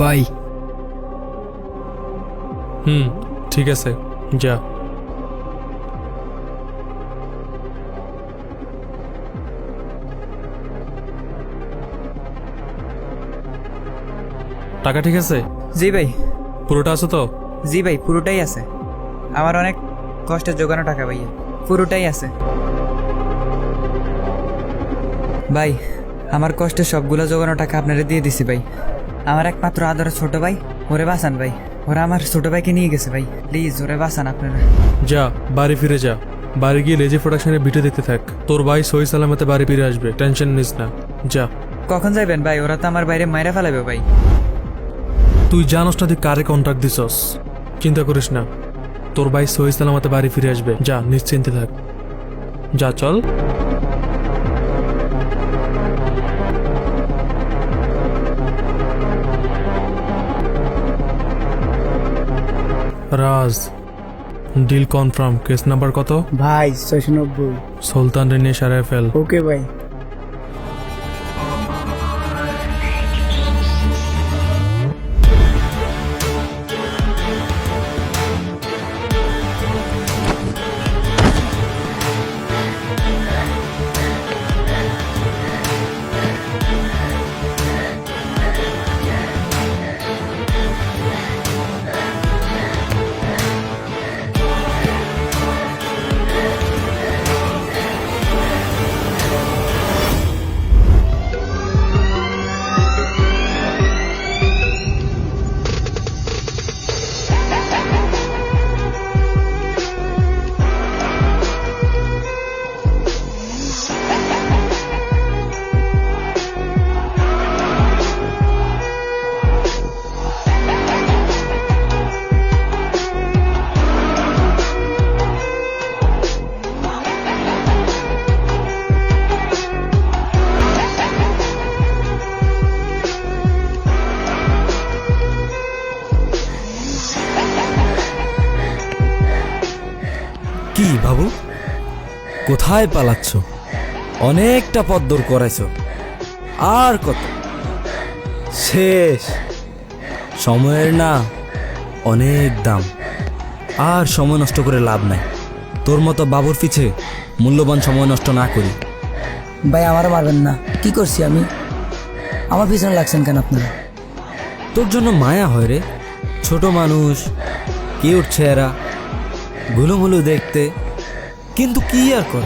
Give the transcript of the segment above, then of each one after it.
By. হুম ঠিক আছে যা। টাকা ঠিক আছে? জি ভাই। পুরোটা আছে তো? জি ভাই পুরোটাই আছে। আমার অনেক কষ্টের জোগানো টাকা ভাইয়া পুরোটাই আছে। ভাই আমার কষ্টের সবগুলো জোগানো টাকা আপনারা দিয়ে দিছি ভাই। আমার একমাত্র আদরের ছোট ভাই ওরে বাঁচান ভাই। ওরা আমার ছোট ভাইকে নিয়ে গেছে ভাই। প্লিজ ওরে বাঁচান আপনারা। যা বাড়ি ফিরে যা। বাড়ি গিয়ে লেজি প্রোডাকশনের ভিডিও দেখতে থাক। তোর ভাই সহি সালামতে বাড়ি ফিরে আসবে। টেনশন নিস না। যা। কখন যাবেন ভাই? ওরা তো আমার বাইরে মাইরা ফেলাবে ভাই। তুই জানোস না তুই কারে কন্ট্রাক্ট দিছস। চিন্তা করিস না। তোর ভাই সহি সালামতে বাড়ি ফিরে আসবে। যা নিশ্চিন্তে থাক। যা চল। Raj deal confirm case number কত? ভাই ছয়শো নব্বই। সুলতান রে নিয়ে সারায় ফেল ওকে ভাই। কি বাবু? কোথায় পালাচ্ছ? অনেকটা পথ দূর করেছ আর কত? শেষ। সময়ের না অনেক দাম। আর সময় নষ্ট করে লাভ নাই। তোর মতো বাবুর পিছে মূল্যবান সময় নষ্ট না করি। ভাই আমারও মারবেন না। কি করছি আমি? আমার পিছনে লাগছেন কেন আপনারা? তোর জন্য মায়া হয় রে। ছোট মানুষ কি উঠছে এরা গুলুমুলু দেখতে। কিন্তু কি আর কর?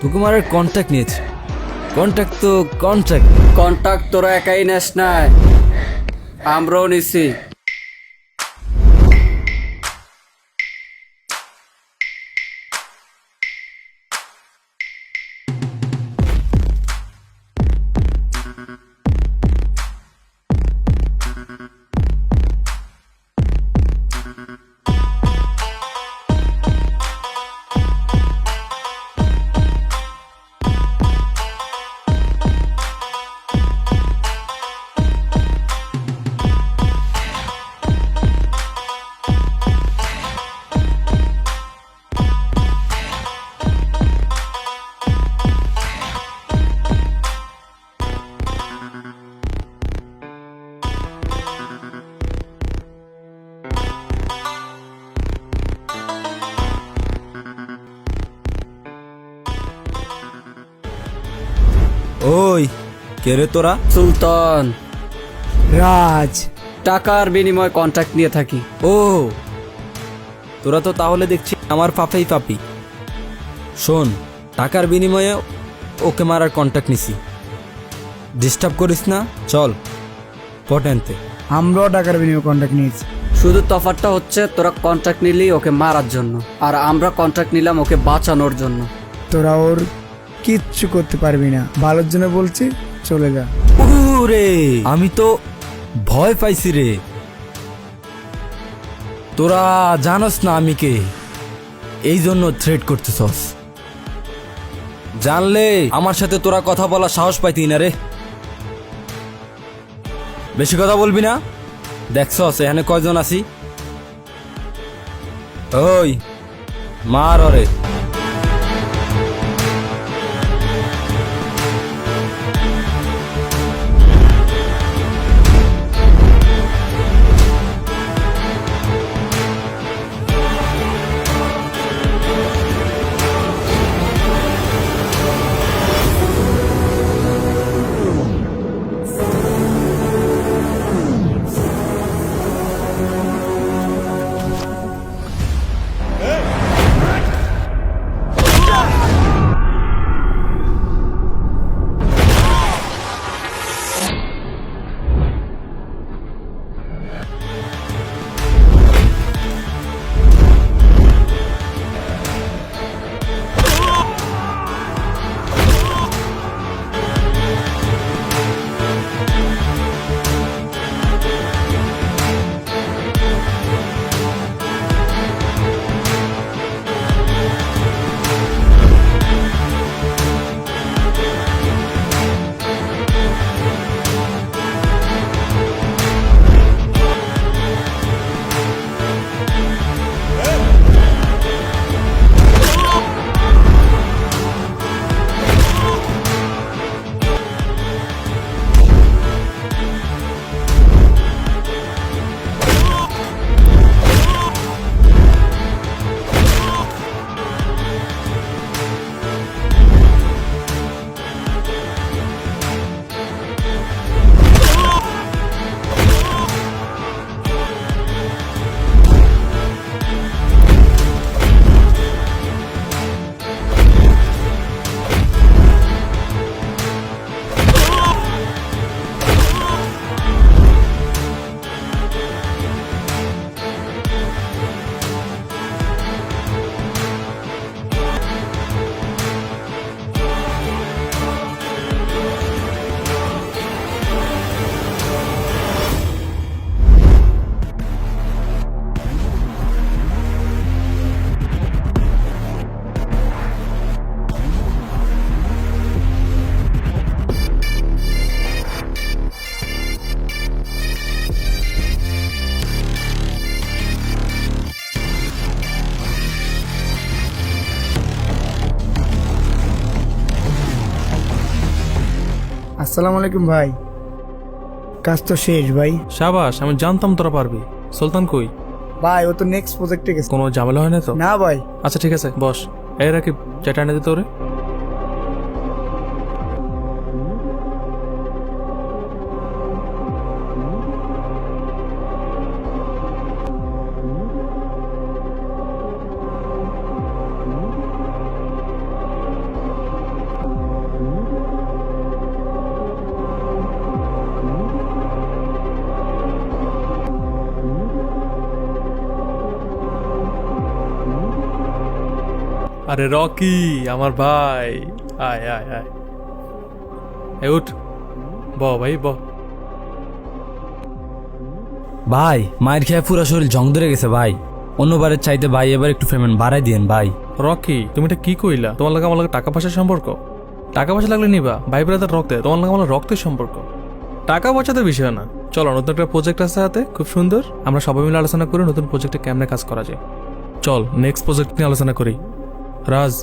তোকে মারার কন্ট্যাক্ট নিয়েছে। কন্ট্যাক্ট তো কন্ট্যাক্ট কন্ট্যাক্ট তোরা একাই নেস নাই। আমরাও নিছি। ওই কে রে তোরা? সুলতান। রাজ। টাকার বিনিময়ে কন্ট্যাক্ট নিয়ে থাকি। ও তোরা তো তাহলে দেখছি আমার পাপেই পাপি শোন টাকার বিনিময়ে ওকে মারার কন্ট্যাক্ট নিছি। ডিস্টার্ব করিস না চল পটেনতে আমরাও টাকার বিনিময়ে কন্ট্যাক্ট নিয়েছি। শুধু তফাৎটা হচ্ছে তোরা কন্ট্রাক্ট নিলি ওকে মারার জন্য আর আমরা কন্ট্রাক্ট নিলাম ওকে বাঁচানোর জন্য। তোরা ওর কিচ্ছু করতে পারবি না। ভালোর জন্য বলছি, চলে যা। রে আমি তো ভয় পাইছি রে। তোরা জানোস না আমি কে। এই জন্য থ্রেট করতেছস। জানলে আমার সাথে তোরা কথা বলা সাহস পাইতি না রে। বেশি কথা বলবি না। দেখছস, এখানে কয়জন আছি? ওই, মার ওরে। আসসালামু আলাইকুম ভাই। কাজ তো শেষ ভাই। সাবাস আমি জানতাম তোরা পারবি। সুলতান কই? ভাই ও তো নেক্সট প্রজেক্টে গেছে। কোনো ঝামেলা হয় না তো? না ভাই। আচ্ছা ঠিক আছে বস। এই রাকিব চাটা এনে দিতে ওরে আরে রকি আমার ভাই। আয় আয় আয়। এই উঠ। ব ভাই ব। ভাই মায়ের খেয়ে পুরো শরীর জং ধরে গেছে ভাই। অন্যবারের চাইতে ভাই এবার একটু পেমেন্ট বাড়াই দিয়েন ভাই। রকি তুমি এটা কি কইলা? তোমার লাগে আমার লাগে টাকা পয়সার সম্পর্ক? টাকা পয়সা লাগলে নিবা ভাই ব্রাদার রক্তে তোমার লাগে আমার রক্তের সম্পর্ক। টাকা পয়সাতে বিষয় না। চলো নতুন একটা প্রজেক্ট আছে হাতে খুব সুন্দর। আমরা সবাই মিলে আলোচনা করি নতুন প্রজেক্টে কেমনে কাজ করা যায়। চল নেক্সট প্রজেক্ট নিয়ে আলোচনা করি। রাজ